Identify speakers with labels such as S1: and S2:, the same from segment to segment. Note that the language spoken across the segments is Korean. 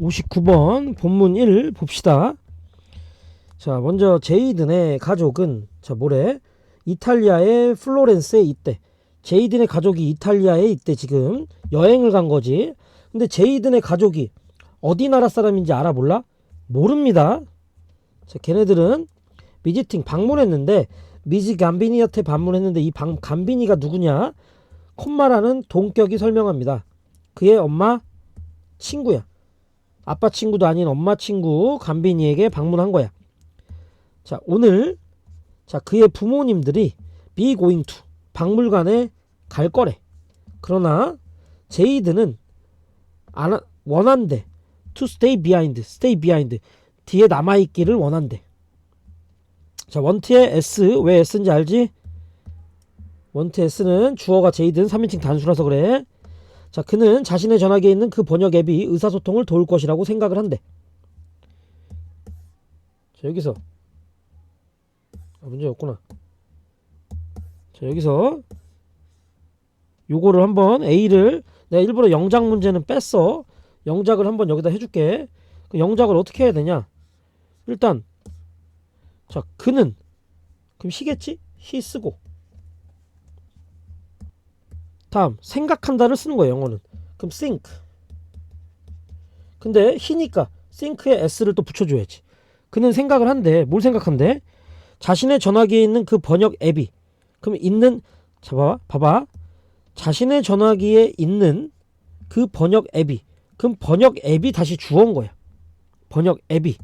S1: 59번 본문 1 봅시다. 자, 먼저 제이든의 가족은 자, 뭐래? 이탈리아의 플로렌스에 있대. 제이든의 가족이 이탈리아에 있대 지금 여행을 간 거지. 근데 제이든의 가족이 어디 나라 사람인지 알아 몰라? 모릅니다. 자, 걔네들은 미지팅 방문했는데 미지 감비니한테 방문했는데 이 방, 감비니가 누구냐? 콤마라는 동격이 설명합니다. 그의 엄마 친구야. 아빠 친구도 아닌 엄마 친구 감비니에게 방문한 거야. 자, 오늘 자, 그의 부모님들이 be going to 박물관에 갈 거래. 그러나 제이드는 안 하- 원한대. to stay behind. stay behind. 뒤에 남아 있기를 원한대. 자, 원트의 s 왜 s인지 알지? 원트 s는 주어가 제이든 3인칭 단수라서 그래. 자, 그는 자신의 전화기에 있는 그 번역 앱이 의사소통을 도울 것이라고 생각을 한대. 자, 여기서 아, 문제 없구나. 자, 여기서 요거를 한번 A를 내가 일부러 영작 문제는 뺐어. 영작을 한번 여기다 해줄게. 그 영작을 어떻게 해야 되냐? 일단 자, 그는 그럼 시겠지? 시 쓰고 다음 생각한다를 쓰는 거예요 영어는. 그럼 think. 근데 히니까 think에 s를 또 붙여줘야지. 그는 생각을 한대. 뭘 생각한대? 자신의 전화기에 있는 그 번역 앱이. 그럼 있는 자 봐봐 봐봐. 자신의 전화기에 있는 그 번역 앱이. 그럼 번역 앱이 다시 주어인 거야. 번역 앱이.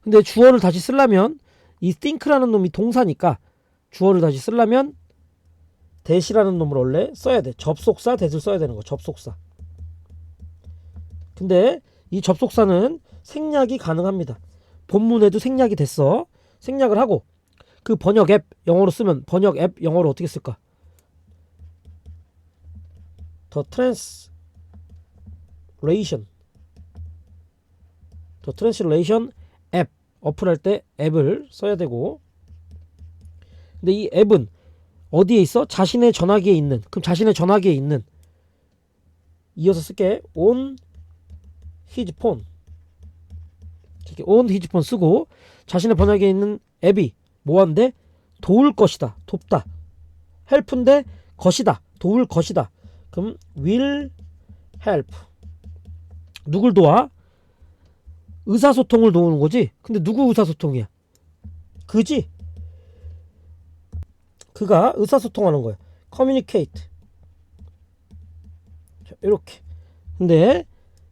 S1: 근데 주어를 다시 쓰려면 이 think라는 놈이 동사니까 주어를 다시 쓰려면 대시라는 놈을 원래 써야 돼. 접속사 대을 써야 되는 거. 접속사. 근데 이 접속사는 생략이 가능합니다. 본문에도 생략이 됐어. 생략을 하고 그 번역 앱 영어로 쓰면 번역 앱 영어로 어떻게 쓸까? 더 트랜스레이션 더 트랜스레이션 앱 어플 할 때 앱을 써야 되고 근데 이 앱은 어디에 있어? 자신의 전화기에 있는. 그럼 자신의 전화기에 있는. 이어서 쓸게. on his phone. 이렇게 on his phone 쓰고 자신의 번역에 있는 앱이 뭐한데? 도울 것이다. 돕다. help인데 것이다. 도울 것이다. 그럼 will help. 누굴 도와? 의사소통을 도우는 거지. 근데 누구 의사소통이야? 그지? 그가 의사소통하는 거예요. 자, 이렇게. 근데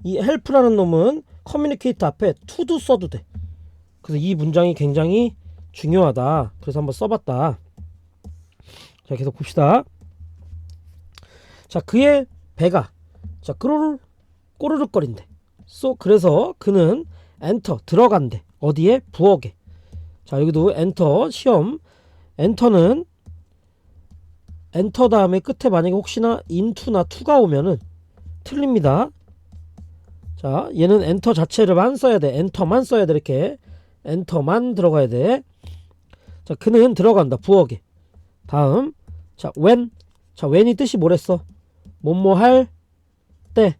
S1: 이 help라는 놈은 communicate 앞에 to도 써도 돼. 그래서 이 문장이 굉장히 중요하다. 그래서 한번 써봤다. 자, 계속 봅시다. 자, 그의 배가 자, 꼬르르 꼬르륵거린대. 쏘 그래서 그는 엔터 들어간대. 어디에? 부엌에. 자, 여기도 엔터 시험 엔터는 엔터 다음에 끝에 만약에 혹시나 인투나 투가 오면은 틀립니다. 자, 얘는 엔터 자체를만 써야 돼. 엔터만 써야 돼. 이렇게. 엔터만 들어가야 돼. 자, 그는 들어간다. 부엌에. 다음. 자, when. 자, when이 뜻이 뭐랬어? 뭐뭐 할 때.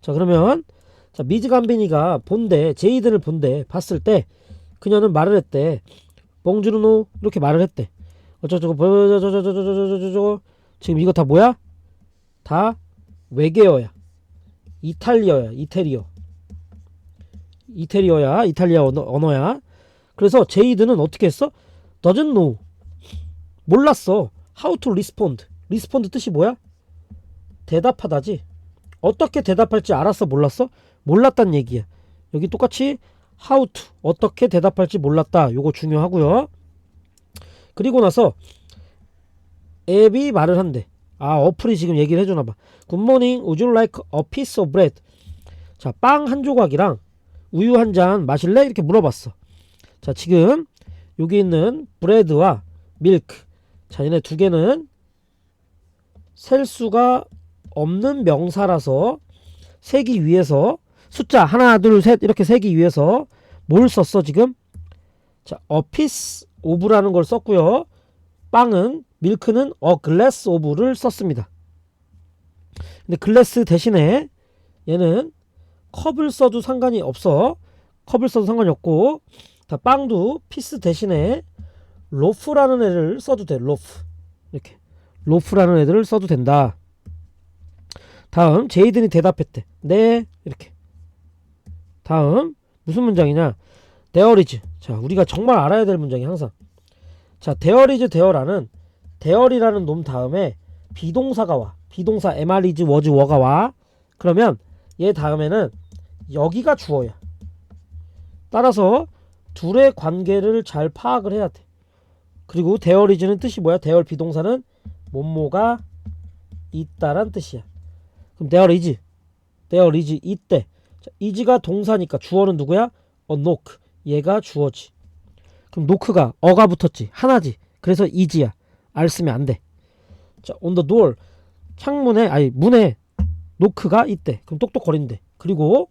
S1: 자, 그러면 자, 미즈 감비니가 본대. 제이든을 본대. 봤을 때 그녀는 말을 했대. 봉주르노 이렇게 말을 했대. 어쩌저쩌고 저저저저저저저저 지금 이거 다 뭐야? 다 외계어야. 이탈리어야. 이태리어. 이태리어야. 이탈리아 언어, 언어야. 그래서 제이드는 어떻게 했어? doesn't know. 몰랐어. how to respond. respond 뜻이 뭐야? 대답하다지. 어떻게 대답할지 알았어? 몰랐어? 몰랐단 얘기야. 여기 똑같이 how to 어떻게 대답할지 몰랐다. 요거 중요하고요. 그리고 나서 앱이 말을 한대. 아 어플이 지금 얘기를 해주나 봐. 굿모닝 you like a piece of bread? 자빵 한 조각이랑 우유 한 잔 마실래? 이렇게 물어봤어. 자 지금 여기 있는 브레드와 밀크 자 얘네 두 개는 셀 수가 없는 명사라서 세기 위해서 숫자 하나 둘 셋 이렇게 세기 위해서 뭘 썼어 지금? 자 a piece of라는 걸 썼고요. 빵은 밀크는 a glass of를 썼습니다. 근데 글래스 대신에 얘는 컵을 써도 상관이 없어. 컵을 써도 상관이 없고 다 빵도 피스 대신에 로프라는 애를 써도 돼. 로프 이렇게 로프라는 애들을 써도 된다. 다음 제이든이 대답했대. 네 이렇게. 다음 무슨 문장이냐? 데어리즈. 자 우리가 정말 알아야 될 문장이 항상. 자 데어리즈 데어라는 데어리라는 놈 다음에 비동사가 와. 비동사 MR이즈 워즈 워가 와. 그러면 얘 다음에는 여기가 주어야. 따라서 둘의 관계를 잘 파악을 해야 돼. 그리고 데어리즈는 뜻이 뭐야? 데얼 비동사는 뭐뭐가 있다란 뜻이야. 그럼. 데얼 이즈 이때. 자, 이즈가 동사니까 주어는 누구야? 어 노크. 얘가 주어지. 그럼 노크가 어가 붙었지. 하나지. 그래서 이즈야. 알 쓰면 안 돼. 자, on the door. 창문에 아니 문에 노크가 있대. 그럼 똑똑거린대. 그리고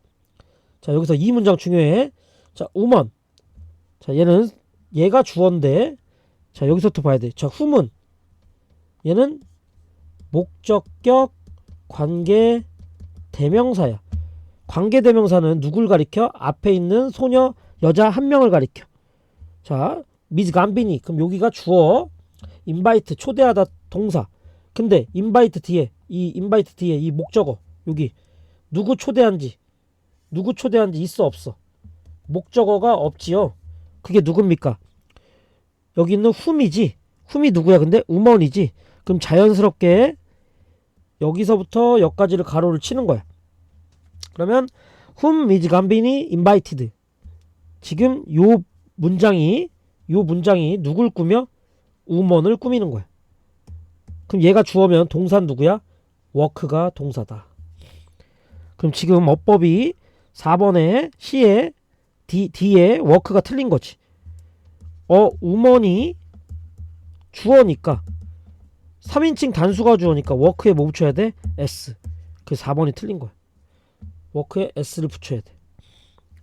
S1: 자 여기서 이 문장 중요해. 자 우먼. 자 얘는 얘가 주어인데 자 여기서부터 봐야 돼. 자 후문. 얘는 목적격 관계 대명사야. 관계 대명사는 누굴 가리켜? 앞에 있는 소녀 여자 한 명을 가리켜. 자 미즈 감비니. 그럼 여기가 주어. 인바이트 초대하다 동사. 근데 인바이트 뒤에 이 인바이트 뒤에 이 목적어 여기. 누구 초대한지 누구 초대한지 있어 없어? 목적어가 없지요. 그게 누굽니까? 여기 있는 훔이지. 훔이 누구야 근데? 우먼이지. 그럼 자연스럽게 여기서부터 여기까지를 가로를 치는 거야. 그러면 whom is 감빈이 invited 지금 요 문장이 요 문장이 누굴 꾸며 우먼을 꾸미는 거야 그럼 얘가 주어면 동사 누구야? 워크가 동사다. 그럼 지금 어법이 4번에 C에 D, D에 워크가 틀린 거지. 어, 우먼이 주어니까 3인칭 단수가 주어니까 워크에 뭐 붙여야 돼? S. 그 4번이 틀린 거야. 워크에 S를 붙여야 돼.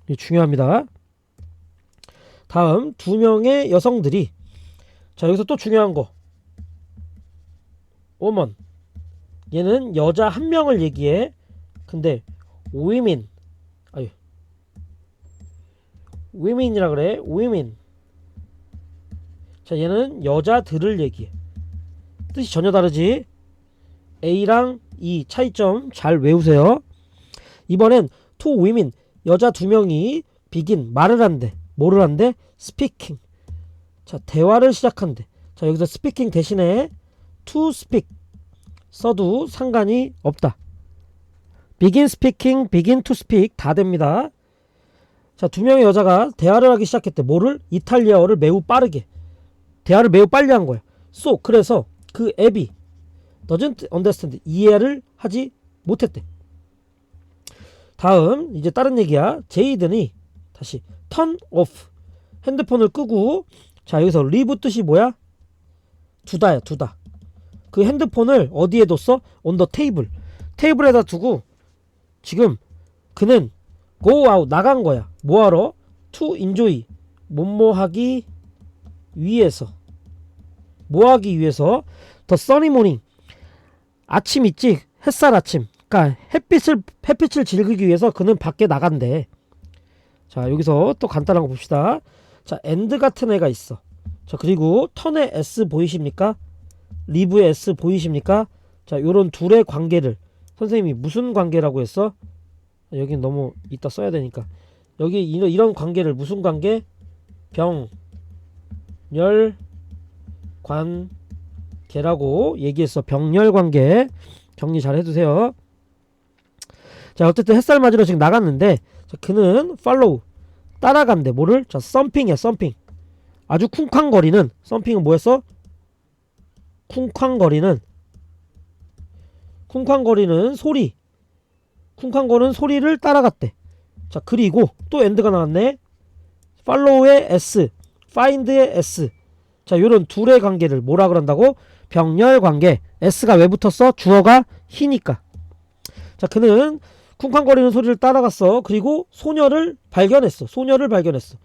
S1: 이게 중요합니다. 다음 두 명의 여성들이 자 여기서 또 중요한 거. Woman. 얘는 여자 한 명을 얘기해. 근데 women 아유 women이라 그래 women. 자 얘는 여자들을 얘기해. 뜻이 전혀 다르지? A랑 E 차이점 잘 외우세요. 이번엔 two women 여자 두 명이 begin 말을 한대 뭐를 한대 speaking 자 대화를 시작한대 자 여기서 speaking 대신에 to speak 써도 상관이 없다. begin speaking, begin to speak 다 됩니다. 자, 두 명의 여자가 대화를 하기 시작했대. 뭐를? 이탈리아어를 매우 빠르게. 대화를 매우 빨리 한 거야. so 그래서 그 앱이 doesn't understand 이해를 하지 못했대. 다음 이제 다른 얘기야. 제이든이 다시 turn off 핸드폰을 끄고 자 여기서 leave 뜻이 뭐야? 두다야 두다. 그 핸드폰을 어디에 뒀어? 온더 테이블. 테이블에다 두고 지금 그는 go out 나간 거야. 뭐하러? to enjoy. 뭐뭐 하기 위해서. 뭐 하기 위해서? the sunny morning. 아침 있지? 햇살 아침. 그러니까 햇빛을 햇빛을 즐기기 위해서 그는 밖에 나간대. 자, 여기서 또 간단한 거 봅시다. 자, and 같은 애가 있어. 자, 그리고 턴의 s 보이십니까? 리브의 S 보이십니까? 자, 요런 둘의 관계를 선생님이 무슨 관계라고 했어? 여기 너무 이따 써야 되니까. 여기 이런, 이런 관계를 무슨 관계? 병, 열, 관 계라고 얘기했어. 병렬 관계. 정리 잘 해두세요. 자, 어쨌든 햇살 맞으러 지금 나갔는데, 자, 그는 팔로우. 따라간대. 뭐를? 자, 썸핑이야, 썸핑. 아주 쿵쾅거리는, 썸핑은 뭐였어? 쿵쾅거리는 쿵쾅거리는 소리 쿵쾅거리는 소리를 따라갔대 자 그리고 또 엔드가 나왔네 follow의 s find의 s 자 요런 둘의 관계를 뭐라 그런다고 병렬 관계 s가 왜 붙었어 주어가 히니까 자 그는 쿵쾅거리는 소리를 따라갔어 그리고 소녀를 발견했어 소녀를 발견했어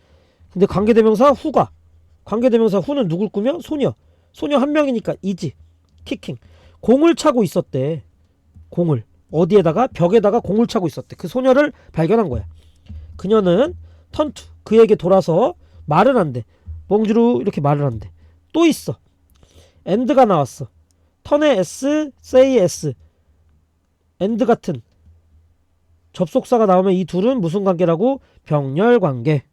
S1: 근데 관계대명사 후가 관계대명사 후는 누굴 꾸며 소녀 소녀 한 명이니까 이지 키킹 공을 차고 있었대 공을 어디에다가 벽에다가 공을 차고 있었대. 그 소녀를 발견한 거야. 그녀는 턴투 그에게 돌아서 말을 한대. 몽주루 이렇게 말을 한대. 또 있어. 엔드가 나왔어. 턴의 S, say S. 엔드 같은 접속사가 나오면 이 둘은 무슨 관계라고? 병렬 관계.